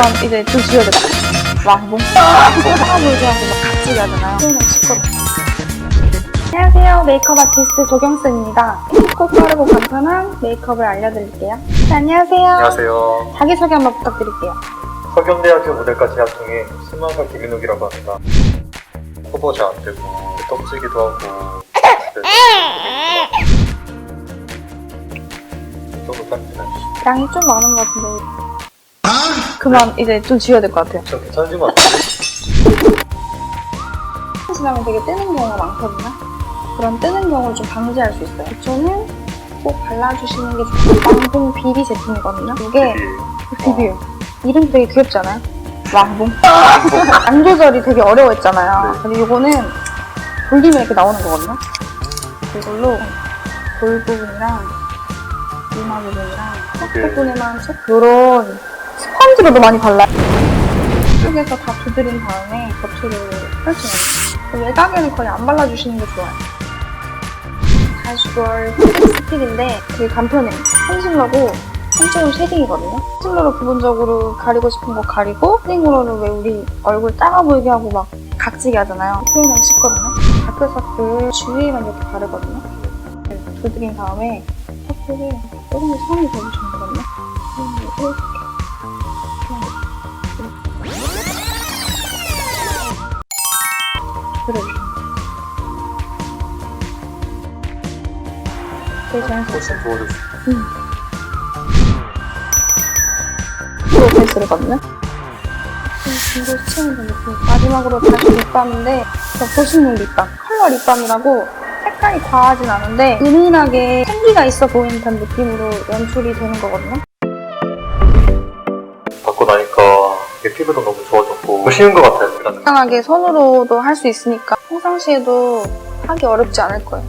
그만 이제 좀 지어야 돼. 왕봉. 하나 보이게 하고 막 각지게 하잖아요. 표현하기 쉽거든요. 안녕하세요. 메이크업 아티스트 조경수입니다. 쉽고 빠르고 간편한 메이크업을 알려드릴게요. 네, 안녕하세요. 안녕하세요. 자기소개 한번 부탁드릴게요. 서경대학교 모델과 재학 중인 스마가 김윤욱이라고 합니다. 후보 잘안 되고 떡지기도 하고 너무 딴지나 양이 좀 많은 것 같은데. 그만 이제 좀 지어야 될 것 같아요. 저 괜찮은 것 같아요. 지나면 되게 뜨는 경우가 많거든요. 그런 뜨는 경우를 좀 방지할 수 있어요. 기초는 꼭 발라주시는 게 좋고 왕봉 비비 제품이거든요. 이게 비비요. 이름 되게 귀엽지 않아요? 왕봉. 안 조절이 되게 어려워했잖아요. 네. 근데 이거는 돌리면 이렇게 나오는 거거든요. 이걸로 볼 부분이랑 이마 부분이랑 턱 네. 부분에만 쏙 요런 스펀지로도 많이 발라요. 속에서 다 두드린 다음에 겉으로 펼쳐요. 외곽에는 거의 안 발라주시는 게 좋아요. 다시볼 스틱인데 되게 간편해요. 컨실러고 한쪽은 쉐딩이거든요. 컨실러로 부분적으로 가리고 싶은 거 가리고 쉐딩으로는 왜 우리 얼굴 작아 보이게 하고 막 각지게 하잖아요. 표현하기 쉽거든요. 다크서클 주위에만 이렇게 바르거든요. 두드린 다음에 서클을 조금 더 선이 보여주시면 되거든요. 그려주시면 되게 자연스럽죠. 훨씬 좋아졌어요. 프로 페이스거든요. 이거 스치는 좀 느낌. 마지막으로 다시 립밤인데 저 보시는 립밤. 컬러 립밤이라고 색깔이 과하진 않은데 은은하게 생기가 있어 보이는 듯한 느낌으로 연출이 되는 거거든요. 피부도 너무 좋아졌고 쉬운 것 같아요. 일단 간단하게 손으로도 할 수 있으니까 평상시에도 하기 어렵지 않을 거예요.